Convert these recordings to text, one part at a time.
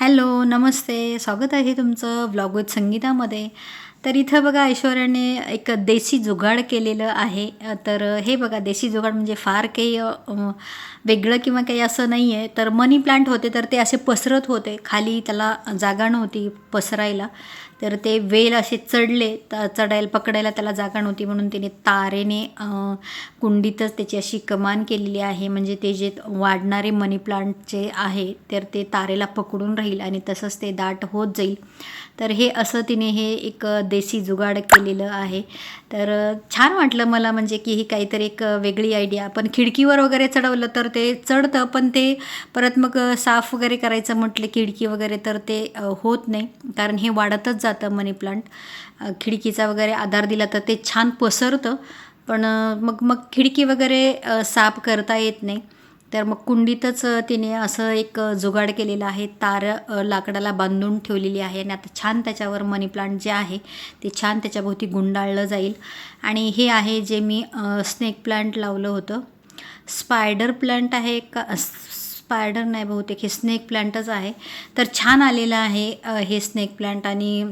Hello नमस्ते. स्वागत आहे तुमचं ब्लॉग विथ संगीतामध्ये. तर इथं बघा ऐश्वर्याने एक देशी जुगाड केलेलं आहे. तर हे बघा देशी जुगाड म्हणजे फार काही वेगळं किंवा काही असं नाही आहे तर मनी प्लांट होते तर ते असे पसरत होते. खाली त्याला जागा नव्हती पसरायला. तर ते वेल असे चढले तर चढायला पकडायला त्याला जागा नव्हती म्हणून तिने तारेने कुंडीतच त्याची अशी कमान केलेली आहे. म्हणजे ते जे वाढणारे मनी प्लांट जे आहे तर ते तारेला पकडून राहील आणि तसंच ते दाट होत जाईल. तर हे असं तिने हे एक देशी जुगाड केलेलं आहे. तर छान वाटलं मला म्हणजे की ही काहीतरी एक वेगळी आयडिया पण खिडकीवर वगैरे चढवलं तर ते चढतं पण ते परत मग साफ वगैरे करायचं म्हटलं खिडकी वगैरे तर ते होत नाही. कारण हे वाढतच जा जातं मनी प्लांट. खिडकीचा वगैरे आधार दिला तर ते छान पसरतं. पण मग मग खिडकी वगैरे साफ करता येत नाही. तर मग कुंडीतच तिने असं एक जुगाड केलेलं आहे. तार लाकडाला बांधून ठेवलेली आहे आणि आता छान त्याच्यावर मनी प्लांट जे आहे ते छान त्याच्याभोवती गुंडाळलं जाईल. आणि हे आहे जे मी स्नेक प्लांट लावलं होतं. स्पायडर प्लांट आहे का स्पायडर नाही बहुतेक हे स्नेक प्लांटच आहे. तर छान आलेलं आहे हे स्नेक प्लांट आणि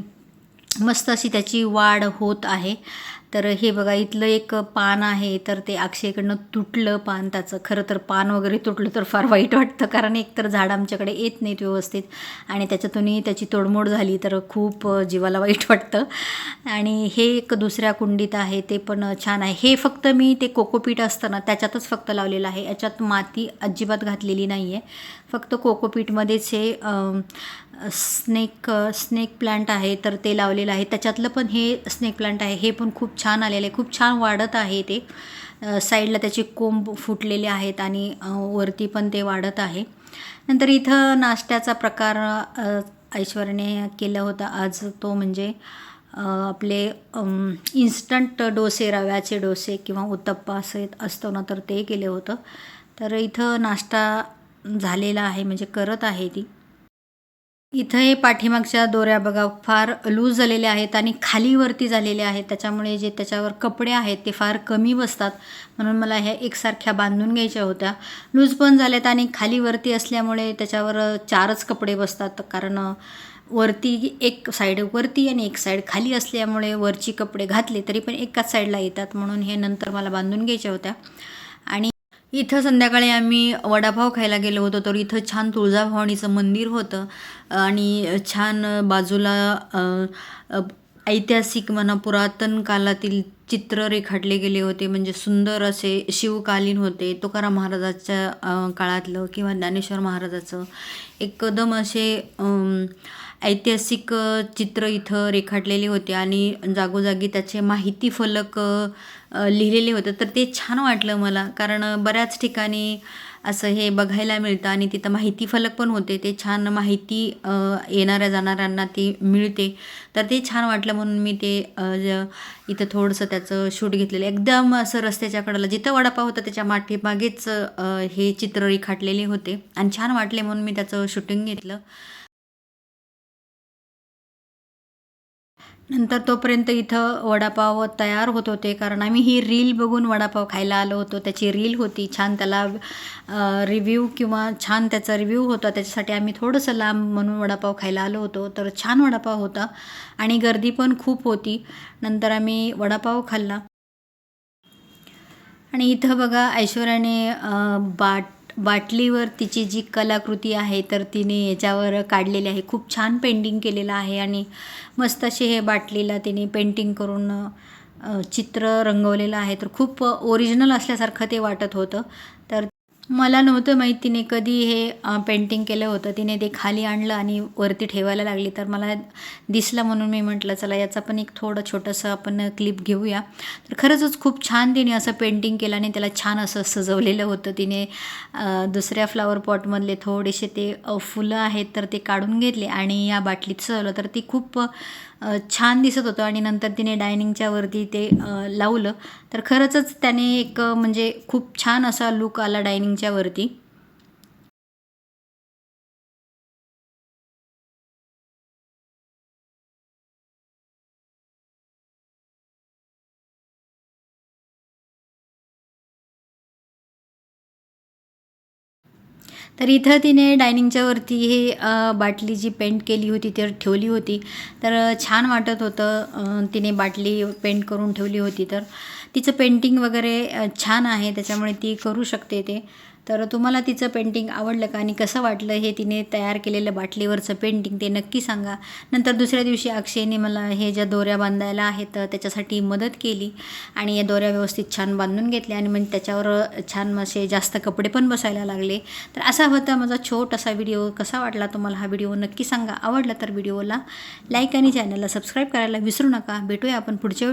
मस्त अशी त्याची वाढ होत आहे. तर हे बघा इथलं एक पान आहे तर ते अक्षयकडनं तुटलं पान. त्याचं खरं तर पान वगैरे तुटलं तर फार वाईट वाटतं कारण एकतर झाड आमच्याकडे येत नाहीत व्यवस्थित आणि त्याच्यातूनही त्याची तोडमोड झाली तर खूप जीवाला वाईट वाटतं. आणि हे एक दुसऱ्या कुंडीत आहे ते पण छान आहे. हे फक्त मी ते कोकोपीट असतं ना त्याच्यातच फक्त लावलेलं आहे. याच्यात माती अजिबात घातलेली नाही आहे फक्त कोकोपीटमध्येच हे स्नेक स्नेक प्लांट आहे तर ते लावलेलं आहे. त्याच्यातलं पण हे स्नेक प्लांट आहे. हे पण खूप छान आलेलं आहे. खूप छान वाढत आहे ते. साईडला त्याचे कोंब फुटलेले आहेत आणि वरती पण ते वाढत आहे. नंतर इथं नाश्त्याचा प्रकार ऐश्वर्याने केला होता. आज तो म्हणजे आपले इन्स्टंट डोसे रव्याचे डोसे किंवा उत्तप्पा असे असतो ना तर ते केलं होतं. तर इथं नाश्ता झालेला आहे म्हणजे करत आहे ती. इथं हे पाठीमागच्या दोऱ्या बघा फार लूज झालेल्या आहेत आणि खाली वरती झालेल्या आहेत. त्याच्यामुळे जे त्याच्यावर कपडे आहेत ते फार कमी बसतात. म्हणून मला ह्या एकसारख्या बांधून घ्यायच्या होत्या. लूज पण झाल्यात आणि खाली वरती असल्यामुळे त्याच्यावर चारच कपडे बसतात. कारण वरती एक साईड वरती आणि एक साईड खाली असल्यामुळे वरची कपडे घातले तरी पण एकाच साईडला येतात. म्हणून हे नंतर मला बांधून घ्यायच्या होत्या. इथं संध्याकाळी आम्ही वडापाव खायला गेलो होतो तर इथं छान तुळजाभवानीचं मंदिर होतं. आणि छान बाजूला ऐतिहासिक म्हणा पुरातन कालातील चित्र रेखाटले गेले होते म्हणजे सुंदर असे शिवकालीन होते. तुकाराम महाराजाच्या काळातलं किंवा ज्ञानेश्वर महाराजाचं एकदम असे ऐतिहासिक चित्र इथं रेखाटलेले होते आणि जागोजागी त्याचे माहिती फलक लिहिलेले होते. तर ते छान वाटलं मला कारण बऱ्याच ठिकाणी असं हे बघायला मिळतं आणि तिथं माहिती फलक पण होते. ते छान माहिती येणाऱ्या जाणाऱ्यांना ती मिळते. तर ते छान वाटलं म्हणून मी ते इथं थोडंसं त्याचं शूट घेतलेलं. एकदम असं रस्त्याच्या कडेला जिथं वडापाव होता त्याच्या माठीमागेच हे चित्र रेखाटलेले होते. आणि छान वाटले म्हणून मी त्याचं शूटिंग घेतलं. नंतर तोपर्यंत इथं वडापाव तयार होत होते. कारण आम्ही ही रील बघून वडापाव खायला आलो होतो. त्याची रील होती. छान त्याला रिव्ह्यू किंवा छान त्याचा रिव्ह्यू होता. त्याच्यासाठी आम्ही थोडंसं लांब म्हणून वडापाव खायला आलो होतो. तर छान वडापाव होता आणि गर्दी पण खूप होती. नंतर आम्ही वडापाव खाल्ला. आणि इथं बघा ऐश्वर्याने बाट बाटलीवर तिची जी कलाकृती आहे तर तिने याच्यावर काढलेली आहे. खूप छान पेंटिंग केलेलं आहे आणि मस्त असे हे बाटलीला तिने पेंटिंग करून चित्र रंगवलेलं आहे. तर खूप ओरिजिनल असल्यासारखं ते वाटत होतं. तर मला नव्हतं माहीत तिने कधी हे पेंटिंग केलं होतं. तिने ते खाली आणलं आणि वरती ठेवायला लागली. तर मला दिसलं म्हणून मी म्हटलं चला याचा पण एक थोडं छोटंसं आपण क्लिप घेऊया. तर खरंचच खूप छान तिने असं पेंटिंग केलं आणि त्याला छान असं सजवलेलं होतं. तिने दुसऱ्या फ्लावर पॉटमधले थोडेसे ते फुलं आहेत तर ते काढून घेतले आणि या बाटलीत सजवलं. तर ती खूप छान दिसत होतं आणि नंतर तिने डायनिंगच्या वरती ते लावलं. तर खरंचच त्याने एक म्हणजे खूप छान असा लुक आला डायनिंग वरती तर इथं तिने डायनिंगच्या वरती हे बाटली जी पेंट केली होती तर ठेवली होती. तर छान वाटत होतं तिने बाटली पेंट करून ठेवली होती. तर तिचं पेंटिंग वगैरे छान आहे त्याच्यामुळे ती करू शकते ते. तर तुम्हाला तिचं पेंटिंग आवडलं का आणि कसं वाटलं हे तिने तयार केलेलं बाटलीवरचं पेंटिंग ते नक्की सांगा. नंतर दुसऱ्या दिवशी अक्षयने मला हे ज्या दोऱ्या बांधायला आहेत त्याच्यासाठी मदत केली आणि या दोऱ्या व्यवस्थित छान बांधून घेतल्या आणि मग त्याच्यावर छान असे जास्त कपडे पण बसायला लागले. तर असा होता माझा छोटासा व्हिडिओ कसा वाटला तुम्हाला हा व्हिडिओ नक्की सांगा. आवडला तर व्हिडिओला लाईक आणि चॅनलला सबस्क्राईब करायला विसरू नका. भेटूया आपण पुढच्या